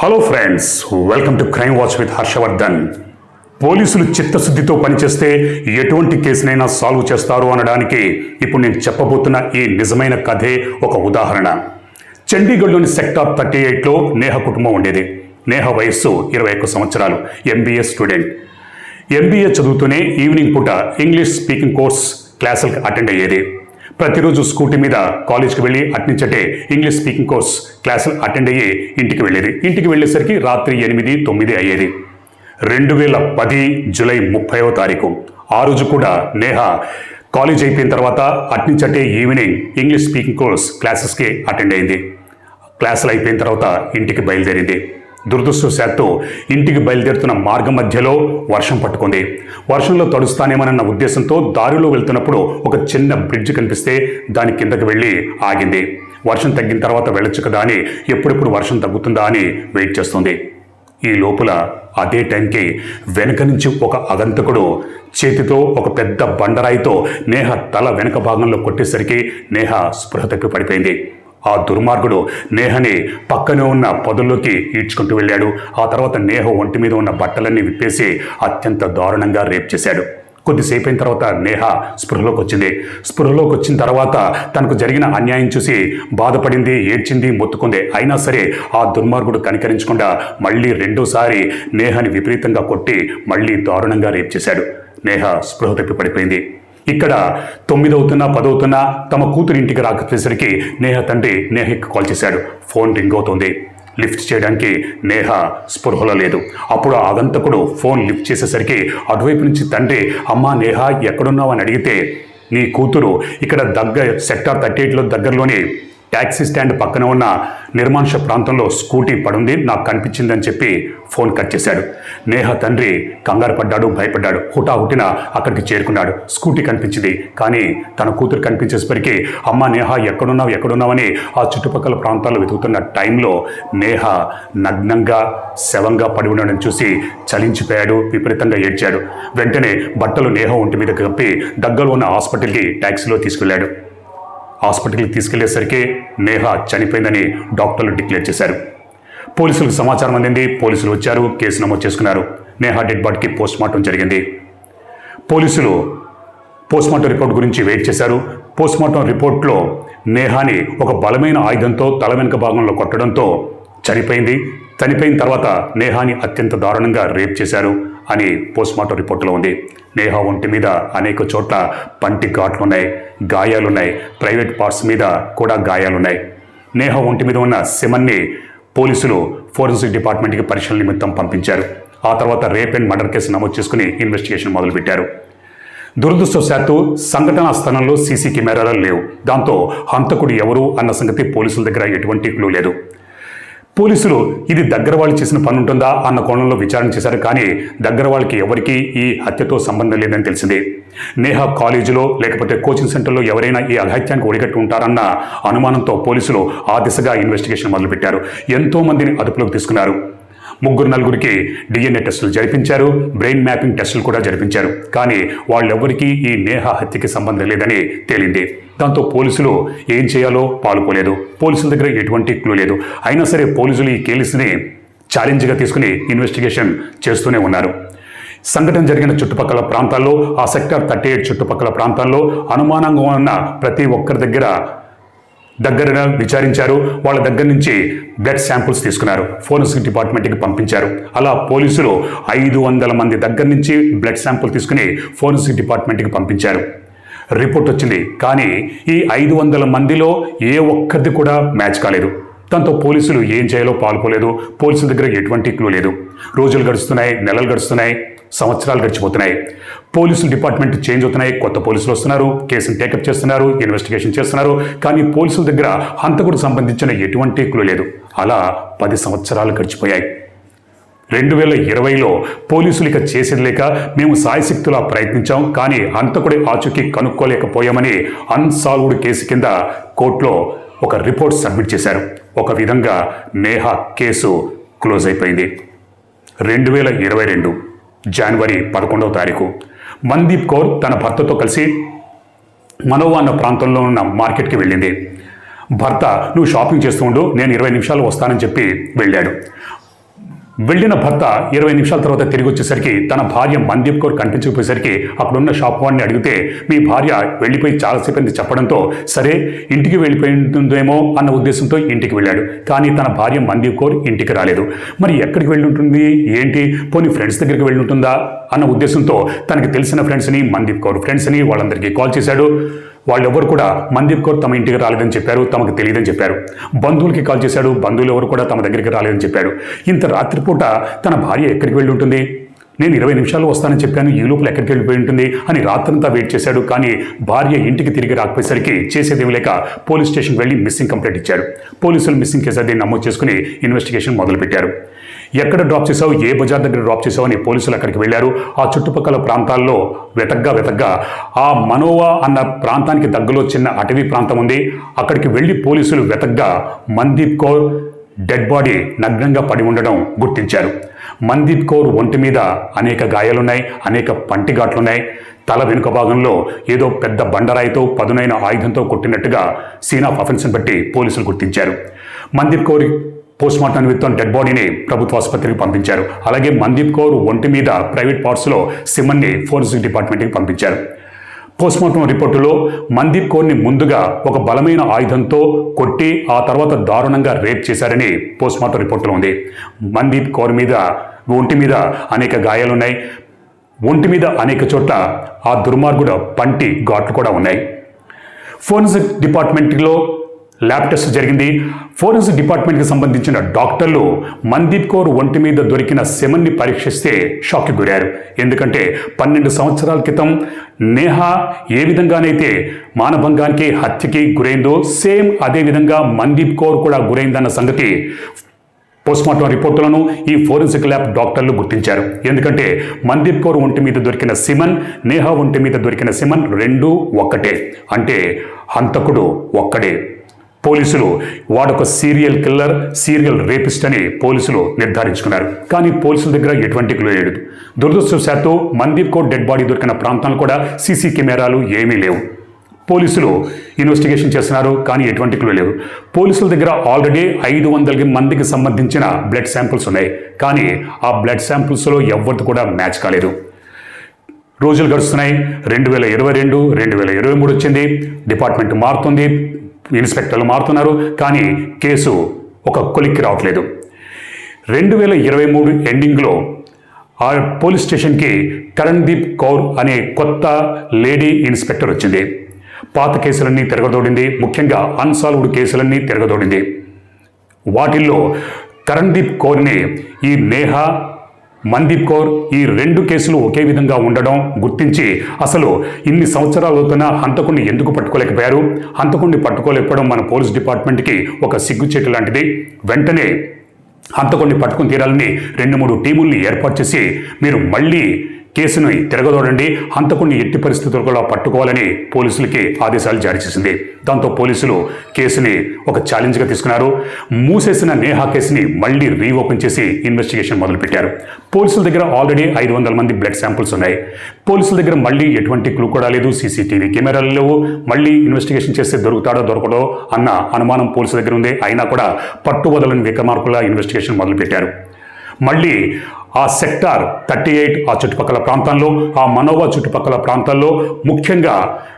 Hello friends welcome to Crime Watch with Harshavardhan పోలీసులు చిత్తశుద్ధితో పనిచేస్తే ఎటువంటి కేసునైనా సాల్వ్ చేస్తారు అనడానికి ఇప్పుడు నేను చెప్పబోతున్న ఈ నిజమైన కథే ఒక ఉదాహరణ. చండీగఢ్లోని సెక్టార్ థర్టీ ఎయిట్లో నేహ కుటుంబం ఉండేది. నేహ వయస్సు ఇరవై ఒక్క సంవత్సరాలు. ఎంబీఏ స్టూడెంట్ ఎంబీఏ చదువుతూనే ఈవినింగ్ పూట ఇంగ్లీష్ స్పీకింగ్ కోర్స్ క్లాసులకు అటెండ్ అయ్యేది. ప్రతిరోజు స్కూటీ మీద కాలేజ్కి వెళ్ళి అట్నించటే ఇంగ్లీష్ స్పీకింగ్ కోర్స్ క్లాసులు అటెండ్ అయ్యి ఇంటికి వెళ్ళేది. ఇంటికి వెళ్ళేసరికి రాత్రి ఎనిమిది తొమ్మిది అయ్యేది. రెండు వేల పది జూలై ముప్పైవ తారీఖు. ఆ రోజు కూడా నేహ కాలేజ్ అయిపోయిన తర్వాత అట్నించటే ఈవినింగ్ ఇంగ్లీష్ స్పీకింగ్ కోర్స్ క్లాసెస్కి అటెండ్ అయింది. క్లాసులు అయిపోయిన తర్వాత ఇంటికి బయలుదేరింది. దురదృష్టవశాత్తు ఇంటికి బయలుదేరుతున్న మార్గం మధ్యలో వర్షం పట్టుకుంది. వర్షంలో తడుస్తానేమనన్న ఉద్దేశంతో దారిలో వెళ్తున్నప్పుడు ఒక చిన్న బ్రిడ్జ్ కనిపిస్తే దాని కిందకి వెళ్ళి ఆగింది. వర్షం తగ్గిన తర్వాత వెళ్ళొచ్చు కదా అని ఎప్పుడెప్పుడు వర్షం తగ్గుతుందా అని వెయిట్ చేస్తుంది. ఈ లోపల అదే టైంకి వెనక నుంచి ఒక అగంతకుడు చేతితో ఒక పెద్ద బండరాయితో నేహ తల వెనక భాగంలో కొట్టేసరికి నేహ స్పృహ తప్పి పడిపోయింది ఆ దుర్మార్గుడు నేహని పక్కనే ఉన్న పొదల్లోకి ఈడ్చుకుంటూ వెళ్ళాడు. ఆ తర్వాత నేహ ఒంటి మీద ఉన్న బట్టలన్నీ విప్పేసి అత్యంత దారుణంగా రేప్ చేశాడు. కొద్దిసేపు అయిన తర్వాత నేహ స్పృహలోకి వచ్చింది. స్పృహలోకి వచ్చిన తర్వాత తనకు జరిగిన అన్యాయం చూసి బాధపడింది ఏడ్చింది మొత్తుకుంది. అయినా సరే ఆ దుర్మార్గుడు కనికరించకుండా మళ్ళీ రెండోసారి నేహని విపరీతంగా కొట్టి మళ్ళీ దారుణంగా రేప్ చేశాడు. నేహ స్పృహ తప్పి పడిపోయింది ఇక్కడ తొమ్మిదవుతున్నా పదవుతున్నా తమ కూతురు ఇంటికి రాకపోయేసరికి నేహ తండ్రి నేహకి కాల్ చేశాడు. ఫోన్ రింగ్ అవుతుంది. లిఫ్ట్ చేయడానికి నేహ స్పృహలో లేదు. అప్పుడు ఆగంతకుడు ఫోన్ లిఫ్ట్ చేసేసరికి అటువైపు నుంచి తండ్రి అమ్మా నేహ ఎక్కడున్నావు? అని అడిగితే నీ కూతురు ఇక్కడ దగ్గర సెక్టార్ థర్టీ ఎయిట్లో దగ్గరలోని ట్యాక్సీ స్టాండ్ పక్కన ఉన్న నిర్మానుష ప్రాంతంలో స్కూటీ పడుంది. నాకు కనిపించిందని చెప్పి ఫోన్ కట్ చేశాడు. నేహ తండ్రి కంగారు పడ్డాడు భయపడ్డాడు. హుటాహుటిన అక్కడికి చేరుకున్నాడు. స్కూటీ కనిపించింది కానీ తన కూతురు కనిపించేసరికి అమ్మ నేహ ఎక్కడున్నావు ఎక్కడున్నావని ఆ చుట్టుపక్కల ప్రాంతాల్లో వెతుకుతున్న టైంలో నేహ నగ్నంగా శవంగా పడి ఉండడం చూసి చలించిపోయాడు విపరీతంగా ఏడ్చాడు. వెంటనే బట్టలు నేహ ఒంటి మీద కప్పి దగ్గరలో ఉన్న హాస్పిటల్కి ట్యాక్సీలో తీసుకెళ్ళాడు. హాస్పిటల్కి తీసుకెళ్ళేసరికి నేహ చనిపోయిందని డాక్టర్లు డిక్లేర్ చేశారు. పోలీసులకు సమాచారం అందింది. పోలీసులు వచ్చారు. కేసు నమోదు చేసుకున్నారు. నేహ డెడ్ బాడీకి పోస్ట్మార్టం జరిగింది. పోలీసులు పోస్ట్మార్టం రిపోర్ట్ గురించి వెయిట్ చేశారు. పోస్ట్మార్టం రిపోర్ట్లో నేహాని ఒక బలమైన ఆయుధంతో తల వెనుక భాగంలో కొట్టడంతో చనిపోయింది. చనిపోయిన తర్వాత నేహాని అత్యంత దారుణంగా రేప్ చేశారు అని పోస్ట్మార్టం రిపోర్టులో ఉంది. నేహా ఒంటి మీద అనేక చోట్ల పంటి ఘాట్లున్నాయి గాయాలున్నాయి. ప్రైవేట్ పార్ట్స్ మీద కూడా గాయాలున్నాయి. నేహ ఒంటి మీద ఉన్న సిమన్ని పోలీసులు ఫోరెన్సిక్ డిపార్ట్మెంట్కి పరిశీలన నిమిత్తం పంపించారు. ఆ తర్వాత రేప్ అండ్ మర్డర్ కేసు నమోదు చేసుకుని ఇన్వెస్టిగేషన్ మొదలుపెట్టారు. దురదృష్టవశాత్తు సంఘటనా స్థలంలో సీసీ కెమెరాలు లేవు. దాంతో హంతకుడు ఎవరు అన్న సంగతి పోలీసుల దగ్గర ఎటువంటి క్లూ లేదు. పోలీసులు ఇది దగ్గర వాళ్ళు చేసిన పని ఉంటుందా అన్న కోణంలో విచారణ చేశారు కానీ దగ్గర వాళ్ళకి ఎవరికీ ఈ హత్యతో సంబంధం లేదని తెలిసిందే. నేహా కాలేజీలో లేకపోతే కోచింగ్ సెంటర్లో ఎవరైనా ఈ అఘాత్యానికి ఒడిగట్టి ఉంటారన్న అనుమానంతో పోలీసులు ఆ దిశగా ఇన్వెస్టిగేషన్ మొదలుపెట్టారు. ఎంతో మందిని అదుపులోకి తీసుకున్నారు. ముగ్గురు నలుగురికి డిఎన్ఏ టెస్టులు జరిపించారు. బ్రెయిన్ మ్యాపింగ్ టెస్టులు కూడా జరిపించారు. కానీ వాళ్ళెవ్వరికీ ఈ నేహ హత్యకి సంబంధం లేదని తేలింది. దాంతో పోలీసులు ఏం చేయాలో పాలుపోలేదు. పోలీసుల దగ్గర ఎటువంటి క్లూ లేదు. అయినా సరే పోలీసులు ఈ కేసుని ఛాలెంజ్గా తీసుకుని ఇన్వెస్టిగేషన్ చేస్తూనే ఉన్నారు. సంఘటన జరిగిన చుట్టుపక్కల ప్రాంతాల్లో ఆ సెక్టర్ థర్టీ ఎయిట్ చుట్టుపక్కల ప్రాంతాల్లో అనుమానంగా ఉన్న ప్రతి ఒక్కరి దగ్గర దగ్గరగా విచారించారు. వాళ్ళ దగ్గర నుంచి బ్లడ్ శాంపుల్స్ తీసుకున్నారు. ఫోరెన్సిక్ డిపార్ట్మెంట్కి పంపించారు. అలా పోలీసులు ఐదు వందల మంది దగ్గర నుంచి బ్లడ్ శాంపుల్ తీసుకుని ఫోరెన్సిక్ డిపార్ట్మెంట్కి పంపించారు. రిపోర్ట్ వచ్చింది. కానీ ఈ ఐదు వందల మందిలో ఏ ఒక్కరిది కూడా మ్యాచ్ కాలేదు. దాంతో పోలీసులు ఏం చేయాలో పాల్పోలేదు. పోలీసుల దగ్గర ఎటువంటి క్లూ లేదు. రోజులు గడుస్తున్నాయి నెలలు గడుస్తున్నాయి. సంవత్సరాలు గడిచిపోతున్నాయి. పోలీసులు డిపార్ట్మెంట్ చేంజ్ అవుతున్నాయి. కొత్త పోలీసులు వస్తున్నారు. కేసును టేకప్ చేస్తున్నారు. ఇన్వెస్టిగేషన్ చేస్తున్నారు. కానీ పోలీసుల దగ్గర హంతకుడు సంబంధించిన ఎటువంటి క్లూ లేదు. అలా పది సంవత్సరాలు గడిచిపోయాయి. రెండు వేల ఇరవైలో పోలీసులు ఇక చేసేది లేక మేము సాయశక్తులా ప్రయత్నించాం. కానీ హంతకుడి ఆచూకీ కనుక్కోలేకపోయామని అన్సాల్వ్డ్ కేసు కింద కోర్టులో ఒక రిపోర్ట్ సబ్మిట్ చేశారు. ఒక విధంగా నేహా కేసు క్లోజ్ అయిపోయింది. రెండు వేల ఇరవై రెండు జనవరి పదకొండవ తారీఖు. మన్దీప్ కౌర్ తన భర్తతో కలిసి మనోవా అన్న ప్రాంతంలో ఉన్న మార్కెట్కి వెళ్ళింది. భర్త నువ్వు షాపింగ్ చేస్తూ ఉండు నేను ఇరవై నిమిషాలు వస్తానని చెప్పి వెళ్ళాడు. వెళ్ళిన భర్త ఇరవై నిమిషాల తర్వాత తిరిగి వచ్చేసరికి తన భార్య మందీప్ కౌర్ కనిపించకపోయేసరికి అక్కడున్న షాప్ వాడిని అడిగితే మీ భార్య వెళ్ళిపోయి చాలాసేపు అని చెప్పడంతో సరే ఇంటికి వెళ్ళిపోయి ఉంటుందేమో అన్న ఉద్దేశంతో ఇంటికి వెళ్ళాడు. కానీ తన భార్య మందీప్ కౌర్ ఇంటికి రాలేదు. మరి ఎక్కడికి వెళ్ళి ఉంటుంది ఏంటి? పోనీ ఫ్రెండ్స్ దగ్గరికి వెళ్ళి ఉంటుందా అన్న ఉద్దేశంతో తనకి తెలిసిన ఫ్రెండ్స్ని మందీప్ కౌర్ ఫ్రెండ్స్ని వాళ్ళందరికీ కాల్ చేశాడు. వాళ్ళెవ్వరు కూడా మందీప్ కౌర్ తమ ఇంటికి రాలేదని చెప్పారు తమకు తెలియదని చెప్పారు. బంధువులకి కాల్ చేశాడు బంధువులు ఎవరు కూడా తమ దగ్గరికి రాలేదని చెప్పాడు. ఇంత రాత్రిపూట తన భార్య ఎక్కడికి వెళ్ళి ఉంటుంది నేను ఇరవై నిమిషాలు వస్తానని చెప్పాను ఈ లోపల ఎక్కడికి వెళ్ళిపోయి ఉంటుంది అని రాత్రంతా వెయిట్ చేశాడు. కానీ భార్య ఇంటికి తిరిగి రాకపోయేసరికి చేసేదేమి లేక పోలీస్ స్టేషన్కి వెళ్ళి మిస్సింగ్ కంప్లైంట్ ఇచ్చారు పోలీసులు మిస్సింగ్ కేసు అది నమోదు చేసుకుని ఇన్వెస్టిగేషన్ మొదలుపెట్టారు. ఎక్కడ డ్రాప్ చేసావు ఏ బజార్ దగ్గర డ్రాప్ చేసావు అని పోలీసులు అక్కడికి వెళ్ళారు. ఆ చుట్టుపక్కల ప్రాంతాల్లో వెతగ్గా వెతగ్గా ఆ మనోవా అన్న ప్రాంతానికి దగ్గరలో చిన్న అటవీ ప్రాంతం ఉంది. అక్కడికి వెళ్ళి పోలీసులు వెతగ్గా మందీప్ కౌర్ డెడ్ బాడీ నగ్నంగా పడి ఉండడం గుర్తించారు. మందీప్ కౌర్ ఒంటి మీద అనేక గాయాలున్నాయి అనేక పంటిఘాట్లున్నాయి తల వెనుక భాగంలో ఏదో పెద్ద బండరాయితో పదునైన ఆయుధంతో కొట్టినట్టుగా సీన్ ఆఫ్ అఫెన్స్ని బట్టి పోలీసులు గుర్తించారు. మందీప్ కౌర్ పోస్ట్మార్టం నిమిత్తం డెడ్ బాడీని ప్రభుత్వ ఆసుపత్రికి పంపించారు. అలాగే మందీప్ కౌర్ ఒంటి మీద ప్రైవేట్ పార్ట్స్లో సిమ్మన్ని ఫోరెన్సిక్ డిపార్ట్మెంట్కి పంపించారు. పోస్ట్మార్టం రిపోర్టులో మందీప్ కౌర్ని ముందుగా ఒక బలమైన ఆయుధంతో కొట్టి ఆ తర్వాత దారుణంగా రేప్ చేశారని పోస్ట్మార్టం రిపోర్టులో ఉంది. మందీప్ కౌర్ మీద ఒంటి మీద అనేక గాయాలున్నాయి. ఒంటి మీద అనేక చోట్ల ఆ దుర్మార్గుడు పంటి ఘాట్లు కూడా ఉన్నాయి. ఫోరెన్సిక్ డిపార్ట్మెంట్లో ల్యాబ్ టెస్ట్ జరిగింది. ఫోరెన్సిక్ డిపార్ట్మెంట్కి సంబంధించిన డాక్టర్లు మందీప్ కౌర్ ఒంటి మీద దొరికిన సెమన్ని పరీక్షిస్తే షాక్కి గురారు ఎందుకంటే పన్నెండు సంవత్సరాల క్రితం నేహా ఏ విధంగానైతే మానభంగానికి హత్యకి గురైందో సేమ్ అదేవిధంగా మన్దీప్ మందీప్ కౌర్ కూడా గురైందన్న సంగతి పోస్ట్మార్టం రిపోర్టులను ఈ ఫోరెన్సిక్ ల్యాబ్ డాక్టర్లు గుర్తించారు. ఎందుకంటే మందీప్ కౌర్ ఒంటి మీద దొరికిన సిమన్ నేహా ఒంటి మీద దొరికిన సిమన్ రెండు ఒక్కటే. అంటే హంతకుడు ఒక్కడే. పోలీసులు వాడొక సీరియల్ కిల్లర్ సీరియల్ రేపిస్ట్ అని పోలీసులు నిర్ధారించుకున్నారు. కానీ పోలీసుల దగ్గర ఎటువంటి క్లూ లేదు. దురదృష్టవశాత్తు మందీప్ కోట్ డెడ్ బాడీ దొరికిన ప్రాంతాలు కూడా సీసీ కెమెరాలు ఏమీ లేవు. పోలీసులు ఇన్వెస్టిగేషన్ చేస్తున్నారు కానీ ఎటువంటి క్లూ లేవు పోలీసుల దగ్గర ఆల్రెడీ ఐదు వందల మందికి సంబంధించిన బ్లడ్ శాంపుల్స్ ఉన్నాయి. కానీ ఆ బ్లడ్ శాంపుల్స్లో ఎవరిది కూడా మ్యాచ్ కాలేదు. రోజులు గడుస్తున్నాయి. రెండు వేల ఇరవై రెండు రెండు వేల ఇరవై మూడు వచ్చింది. డిపార్ట్మెంట్ మారుతుంది. ఇన్స్పెక్టర్లు మారుతున్నారు కానీ కేసు ఒక కొలిక్కి రావట్లేదు. రెండు వేల ఇరవై మూడు ఎండింగ్లో ఆ పోలీస్ స్టేషన్కి కరణ్దీప్ కౌర్ అనే కొత్త లేడీ ఇన్స్పెక్టర్ వచ్చింది. పాత కేసులన్నీ తిరగదోడింది ముఖ్యంగా అన్సాల్వ్డ్ కేసులన్నీ తిరగదోడింది. వాటిల్లో కరణ్దీప్ కౌర్ని ఈ నేహా మందీప్ కౌర్ ఈ రెండు కేసులు ఒకే విధంగా ఉండడం గుర్తించి అసలు ఇన్ని సంవత్సరాలు అవుతున్న హంతకుడిని ఎందుకు పట్టుకోలేకపోయారు? హంతకుడిని పట్టుకోలేకపోవడం మన పోలీస్ డిపార్ట్మెంట్కి ఒక సిగ్గుచేటు లాంటిది. వెంటనే హంతకుడిని పట్టుకుని తీరాలని రెండు మూడు టీముల్ని ఏర్పాటు చేసి మీరు మళ్ళీ కేసును తిరగదోడండి. హంతకుడిని ఎట్టి పరిస్థితుల్లో పట్టుకోవాలని పోలీసులకి ఆదేశాలు జారీ చేసింది. దాంతో పోలీసులు కేసుని ఒక ఛాలెంజ్గా తీసుకున్నారు. మూసేసిన నేహా కేసుని మళ్ళీ రీఓపెన్ చేసి ఇన్వెస్టిగేషన్ మొదలుపెట్టారు. పోలీసుల దగ్గర ఆల్రెడీ ఐదు వందల మంది బ్లడ్ శాంపుల్స్ ఉన్నాయి. పోలీసుల దగ్గర మళ్ళీ ఎటువంటి క్లూ కూడా లేదు. సీసీటీవీ కెమెరాలు లేవు. మళ్ళీ ఇన్వెస్టిగేషన్ చేస్తే దొరుకుతాడో దొరకడో అన్న అనుమానం పోలీసుల దగ్గర ఉంది. అయినా కూడా పట్టు వదలని విక్రమార్కుల ఇన్వెస్టిగేషన్ మొదలుపెట్టారు. మళ్ళీ ఆ సెక్టార్ థర్టీ ఎయిట్ ఆ చుట్టుపక్కల ప్రాంతాల్లో ఆ మనోవా చుట్టుపక్కల ప్రాంతాల్లో ముఖ్యంగా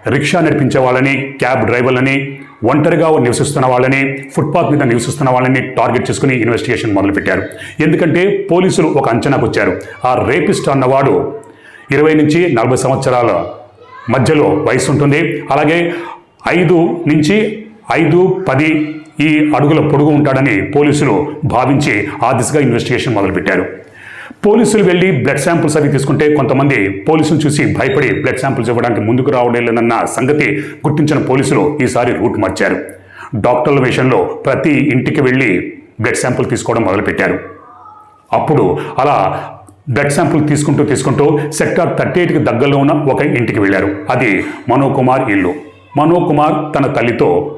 రిక్షా నడిపించే వాళ్ళని క్యాబ్ డ్రైవర్లని ఒంటరిగా నివసిస్తున్న వాళ్ళని ఫుట్పాత్ మీద నివసిస్తున్న వాళ్ళని టార్గెట్ చేసుకుని ఇన్వెస్టిగేషన్ మొదలుపెట్టారు. ఎందుకంటే పోలీసులు ఒక అంచనాకు వచ్చారు. ఆ రేపిస్ట్ అన్నవాడు ఇరవై నుంచి నలభై సంవత్సరాల మధ్యలో వయసు ఉంటుంది అలాగే ఐదు నుంచి ఐదు పది ఈ అడుగుల పొడుగు ఉంటాడని పోలీసులు భావించి ఆ దిశగా ఇన్వెస్టిగేషన్ మొదలుపెట్టారు. పోలీసులు వెళ్ళి బ్లడ్ శాంపుల్స్ అవి తీసుకుంటే కొంతమంది పోలీసులు చూసి భయపడి బ్లడ్ శాంపుల్స్ ఇవ్వడానికి ముందుకు రావడలేదన్న సంగతి గుర్తించిన పోలీసులు ఈసారి రూట్ మార్చారు. డాక్టర్ల విషయంలో ప్రతి ఇంటికి వెళ్ళి బ్లడ్ శాంపుల్ తీసుకోవడం మొదలుపెట్టారు. అప్పుడు అలా బ్లడ్ శాంపుల్ తీసుకుంటూ తీసుకుంటూ సెక్టార్ థర్టీ ఎయిట్కి దగ్గరలో ఉన్న ఒక ఇంటికి వెళ్ళారు. అది మనోకుమార్ ఇల్లు. మనోకుమార్ తన తల్లితో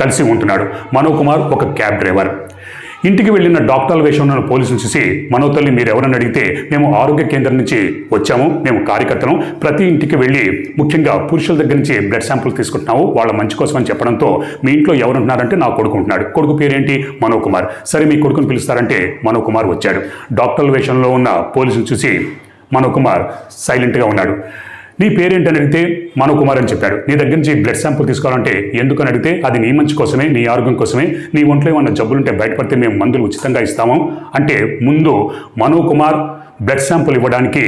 కలిసి ఉంటున్నాడు. మనోకుమార్ ఒక క్యాబ్ డ్రైవర్. ఇంటికి వెళ్ళిన డాక్టర్ల వేషంలో ఉన్న పోలీసులు చూసి మనో తల్లి మీరు ఎవరని అడిగితే మేము ఆరోగ్య కేంద్రం నుంచి వచ్చాము మేము కార్యకర్తలం. ప్రతి ఇంటికి వెళ్ళి ముఖ్యంగా పురుషుల దగ్గర నుంచి బ్లడ్ శాంపుల్ తీసుకుంటున్నాము వాళ్ళ మంచి కోసం అని చెప్పడంతో మీ ఇంట్లో ఎవరుంటున్నారంటే నా కొడుకు ఉంటున్నాడు. కొడుకు పేరేంటి? మనో కుమార్. సరే మీ కొడుకుని పిలుస్తారంటే మనో కుమార్ వచ్చాడు. డాక్టర్ల వేషంలో ఉన్న పోలీసులు చూసి మనో కుమార్ సైలెంట్గా ఉన్నాడు. నీ పేరేంటని అడిగితే మనో కుమార్ అని చెప్పాడు నీ దగ్గర నుంచి బ్లడ్ శాంపుల్ తీసుకోవాలంటే ఎందుకని అడిగితే అది నీ మంచి కోసమే నీ ఆరోగ్యం కోసమే నీ ఒంట్లో ఏమన్నా జబ్బులుంటే బయటపడితే మేము మందులు ఉచితంగా ఇస్తాము అంటే ముందు మనో కుమార్ బ్లడ్ శాంపుల్ ఇవ్వడానికి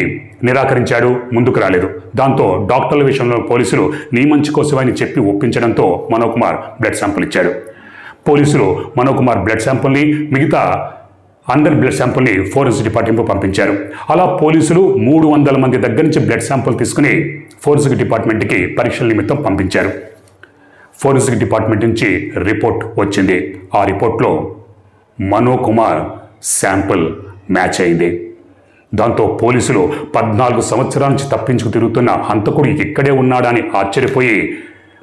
నిరాకరించాడు ముందుకు రాలేదు. దాంతో డాక్టర్ల విషయంలో పోలీసులు నీ మంచి కోసమని చెప్పి ఒప్పించడంతో మనోకుమార్ బ్లడ్ శాంపుల్ ఇచ్చాడు. పోలీసులు మనోకుమార్ బ్లడ్ శాంపుల్ని మిగతా అందరి బ్లడ్ శాంపుల్ని ఫోరెన్సిక్ డిపార్ట్మెంట్కు పంపించారు. అలా పోలీసులు మూడు వందల మంది దగ్గర నుంచి బ్లడ్ శాంపుల్ తీసుకుని ఫోరెన్సిక్ డిపార్ట్మెంట్కి పరీక్షల నిమిత్తం పంపించారు. ఫోరెన్సిక్ డిపార్ట్మెంట్ నుంచి రిపోర్ట్ వచ్చింది. ఆ రిపోర్ట్లో మనో కుమార్ శాంపుల్ మ్యాచ్ అయింది. దాంతో పోలీసులు పద్నాలుగు సంవత్సరాల నుంచి తప్పించుకు తిరుగుతున్న హంతకుడు ఇక్కడే ఉన్నాడని ఆశ్చర్యపోయి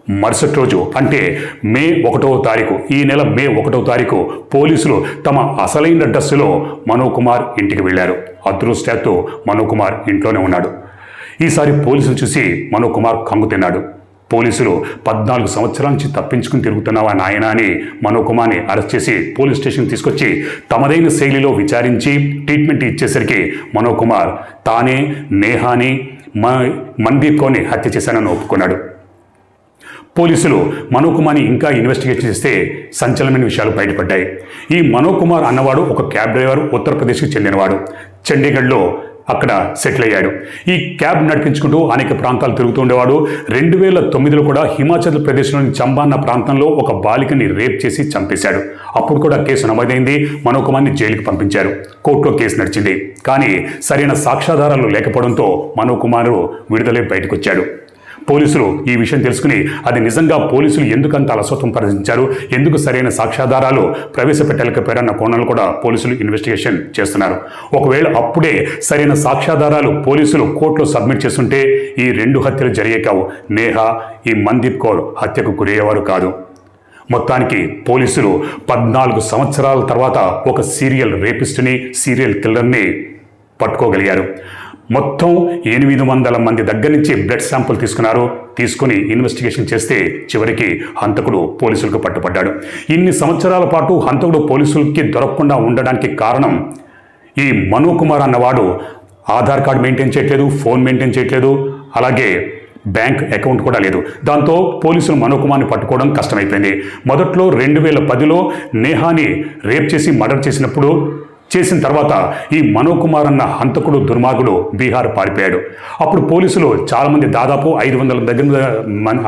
మరుసటి రోజు అంటే మే ఒకటవ తారీఖు ఈ నెల మే ఒకటవ తారీఖు పోలీసులు తమ అసలైన డ్రెస్సులో మనోకుమార్ ఇంటికి వెళ్ళారు. అదృష్టాత్తు మనోకుమార్ ఇంట్లోనే ఉన్నాడు. ఈసారి పోలీసులు చూసి మనోకుమార్ కంగు తిన్నాడు. పోలీసులు పద్నాలుగు సంవత్సరాల నుంచి తప్పించుకుని తిరుగుతున్నావా నాయన అని మనోకుమార్ని అరెస్ట్ చేసి పోలీస్ స్టేషన్ తీసుకొచ్చి తమదైన శైలిలో విచారించి ట్రీట్మెంట్ ఇచ్చేసరికి మనోకుమార్ తానే నేహాని మ మందీప్ హత్య చేశానని ఒప్పుకున్నాడు. పోలీసులు మనోకుమార్ని ఇంకా ఇన్వెస్టిగేట్ చేస్తే సంచలనమైన విషయాలు బయటపడ్డాయి. ఈ మనోకుమార్ అన్నవాడు ఒక క్యాబ్ డ్రైవర్ ఉత్తరప్రదేశ్కి చెందినవాడు. చండీగఢ్లో అక్కడ సెటిల్ అయ్యాడు. ఈ క్యాబ్ నడిపించుకుంటూ అనేక ప్రాంతాలు తిరుగుతూ ఉండేవాడు. రెండు వేల తొమ్మిదిలో కూడా హిమాచల్ ప్రదేశ్లోని చంబాన్న ప్రాంతంలో ఒక బాలికని రేప్ చేసి చంపేశాడు. అప్పుడు కూడా కేసు నమోదైంది. మనోకుమార్ని జైలుకి పంపించారు. కోర్టులో కేసు నడిచింది. కానీ సరైన సాక్ష్యాధారాలు లేకపోవడంతో మనోకుమారు విడుదలై బయటకొచ్చాడు. పోలీసులు ఈ విషయం తెలుసుకుని అది నిజంగా పోలీసులు ఎందుకంత అలసత్వం ప్రదర్శించారు? ఎందుకు సరైన సాక్ష్యాధారాలు ప్రవేశపెట్టలేకపోయారన్న కోణాలు కూడా పోలీసులు ఇన్వెస్టిగేషన్ చేస్తున్నారు. ఒకవేళ అప్పుడే సరైన సాక్ష్యాధారాలు పోలీసులు కోర్టులో సబ్మిట్ చేస్తుంటే ఈ రెండు హత్యలు జరిగేకావు నేహా ఈ మందీప్ కౌర్ హత్యకు గురయ్యేవారు కాదు. మొత్తానికి పోలీసులు పద్నాలుగు సంవత్సరాల తర్వాత ఒక సీరియల్ రేపిస్ట్ని సీరియల్ కిల్లర్ని పట్టుకోగలిగారు. మొత్తం ఎనిమిది వందల మంది దగ్గర నుంచి బ్లడ్ శాంపుల్ తీసుకున్నారు. తీసుకుని ఇన్వెస్టిగేషన్ చేస్తే చివరికి హంతకుడు పోలీసులకు పట్టుపడ్డాడు ఇన్ని సంవత్సరాల పాటు హంతకుడు పోలీసులకి దొరకకుండా ఉండడానికి కారణం ఈ మనోకుమార్ అన్నవాడు. ఆధార్ కార్డ్ మెయింటైన్ చేయట్లేదు ఫోన్ మెయింటైన్ చేయట్లేదు అలాగే బ్యాంక్ అకౌంట్ కూడా లేదు. దాంతో పోలీసులు మనోకుమార్ని పట్టుకోవడం కష్టమైపోయింది. మొదట్లో రెండు వేల పదిలో నేహాని రేప్ చేసి మర్డర్ చేసినప్పుడు చేసిన తర్వాత ఈ మనోకుమార్ అన్న హంతకుడు దుర్మార్గుడు బీహార్ పారిపోయాడు. అప్పుడు పోలీసులు చాలామంది దాదాపు ఐదు వందల దగ్గర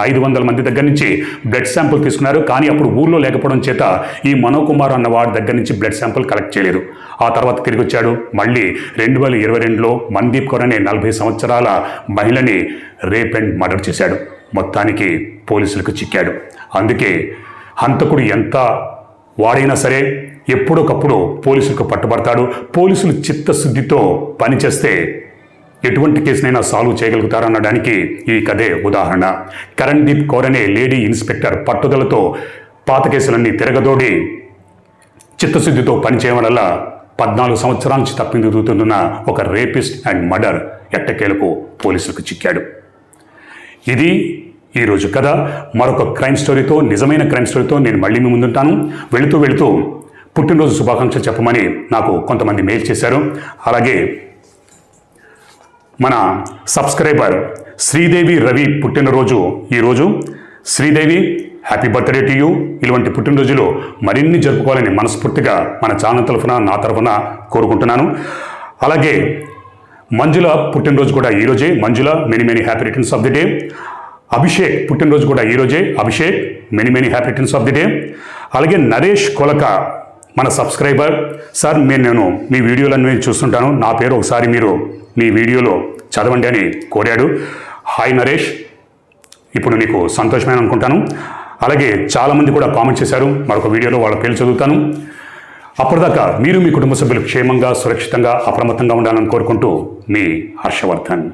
ఐదు వందల మంది దగ్గర నుంచి బ్లడ్ శాంపుల్ తీసుకున్నారు. కానీ అప్పుడు ఊళ్ళో లేకపోవడం చేత ఈ మనోకుమార్ అన్న వాడి దగ్గర నుంచి బ్లడ్ శాంపుల్ కలెక్ట్ చేయలేదు. ఆ తర్వాత తిరిగి వచ్చాడు. మళ్ళీ రెండు వేల ఇరవై రెండులో మన్దీప్ కౌర్ అనే నలభై సంవత్సరాల మహిళని రేప్ అండ్ మర్డర్ చేశాడు. మొత్తానికి పోలీసులకు చిక్కాడు. అందుకే హంతకుడు ఎంత వాడైనా సరే ఎప్పుడొకప్పుడు పోలీసులకు పట్టుబడతాడు. పోలీసులు చిత్తశుద్ధితో పనిచేస్తే ఎటువంటి కేసునైనా సాల్వ్ చేయగలుగుతారనడానికి ఈ కథే ఉదాహరణ. కరణ్దీప్ కౌర్ అనే లేడీ ఇన్స్పెక్టర్ పట్టుదలతో పాత కేసులన్నీ తిరగదోడి చిత్తశుద్ధితో పనిచేయడం వల్ల పద్నాలుగు సంవత్సరాల నుంచి తప్పిందిరుగుతున్న ఒక రేపిస్ట్ అండ్ మర్డర్ ఎట్టకేలకు పోలీసులకు చిక్కాడు. ఇది ఈరోజు కథ. మరొక క్రైమ్ స్టోరీతో నిజమైన క్రైమ్ స్టోరీతో నేను మళ్ళీ మీ ముందుంటాను. వెళుతూ వెళుతూ పుట్టినరోజు శుభాకాంక్షలు చెప్పమని నాకు కొంతమంది మెయిల్ చేశారు. అలాగే మన సబ్స్క్రైబర్ శ్రీదేవి రవి పుట్టినరోజు ఈరోజు. Sridevi happy birthday to you ఇలాంటి పుట్టినరోజులు మరిన్ని జరుపుకోవాలని మనస్ఫూర్తిగా మన ఛానల్ తరఫున నా తరఫున కోరుకుంటున్నాను. అలాగే మంజుల పుట్టినరోజు కూడా ఈరోజే. Manjula many many happy returns of the day Abhishek పుట్టినరోజు కూడా ఈరోజే. Abhishek many many happy returns of the day అలాగే నరేష్ కొలక మన సబ్స్క్రైబర్. సార్ నేను నేను మీ వీడియోలన్నీ చూస్తుంటాను. నా పేరు ఒకసారి మీరు మీ వీడియోలో చదవండి అని కోరాడు. హాయ్ నరేష్. ఇప్పుడు నీకు సంతోషమైన అనుకుంటాను. అలాగే చాలామంది కూడా కామెంట్ చేశారు. మరొక వీడియోలో వాళ్ళ పేర్లు చదువుతాను. అప్పటిదాకా మీరు మీ కుటుంబ సభ్యులు క్షేమంగా సురక్షితంగా అప్రమత్తంగా ఉండాలని కోరుకుంటూ మీ హర్షవర్ధన్.